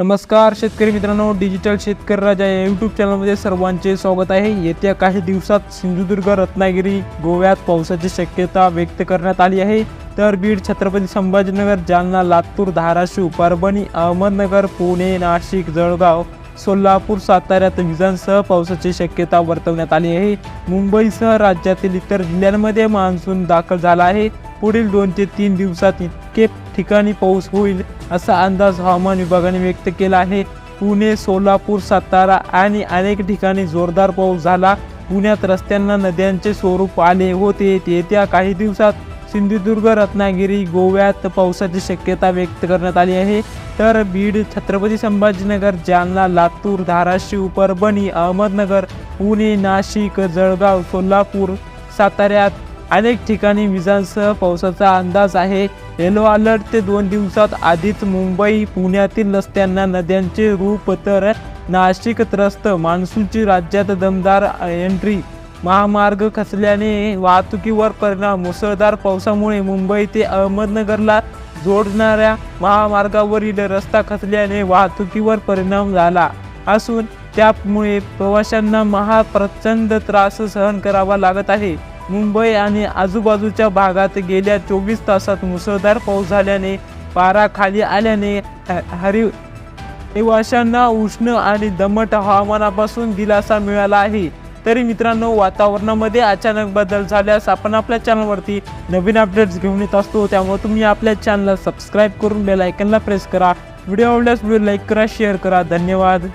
नमस्कार शेतकरी मित्रांनो डिजिटल शेतकरी राजा या यूट्यूब चॅनलमध्ये सर्वांचे स्वागत आहे. येत्या काही दिवसात सिंधुदुर्ग रत्नागिरी गोव्यात पावसाची शक्यता व्यक्त करण्यात आली आहे. तर बीड छत्रपती संभाजीनगर जालना लातूर धाराशिव परभणी अहमदनगर पुणे नाशिक जळगाव सोलापूर साताऱ्यात विजांसह पावसाची शक्यता वर्तवण्यात आली आहे. मुंबईसह राज्यातील इतर जिल्ह्यांमध्ये मान्सून दाखल झाला आहे. पुढील दोन ते तीन दिवसात टक्के ठिकाणी पाऊस होईल असा अंदाज हवामान विभागाने व्यक्त केला आहे. पुणे सोलापूर सातारा आणि अनेक ठिकाणी जोरदार पाऊस झाला. पुण्यात रस्त्यांना नद्यांचे स्वरूप आले होते. येत्या काही दिवसात सिंधुदुर्ग रत्नागिरी गोव्यात पावसाची शक्यता व्यक्त करण्यात आली आहे. तर बीड छत्रपती संभाजीनगर जालना लातूर धाराशिव परभणी अहमदनगर पुणे नाशिक जळगाव सोलापूर साताऱ्यात अनेक ठिकाणी विजांसह पावसाचा अंदाज आहे. येलो अलर्ट ते दोन दिवसात आधीच मुंबई पुण्यातील रस्त्यांना नद्यांचे रूप तर नाशिक त्रस्त मान्सूनची राज्यात दमदार एंट्री महामार्ग खचल्याने वाहतुकीवर परिणाम मुसळधार पावसामुळे मुंबई ते अहमदनगरला जोडणाऱ्या महामार्गावरील रस्ता खचल्याने वाहतुकीवर परिणाम झाला असून त्यामुळे प्रवाशांना महा प्रचंड त्रास सहन करावा लागत आहे. मुंबई आणि आजूबाजूच्या भागात गेल्या चोवीस तासात मुसळधार पाऊस झाल्याने पारा खाली आल्याने ह- हरी निवाशांना उष्ण आणि दमट हवामानापासून दिलासा मिळाला आहे. तरी मित्रांनो वातावरणामध्ये अचानक बदल झाल्यास आपण आपल्या चॅनलवरती नवीन अपडेट्स घेऊन येत असतो. त्यामुळे तुम्ही आपल्या चॅनलला सबस्क्राईब करून बेल आयकनला प्रेस करा. व्हिडिओ आवडल्यास व्हिडिओ लाईक करा शेअर करा. धन्यवाद.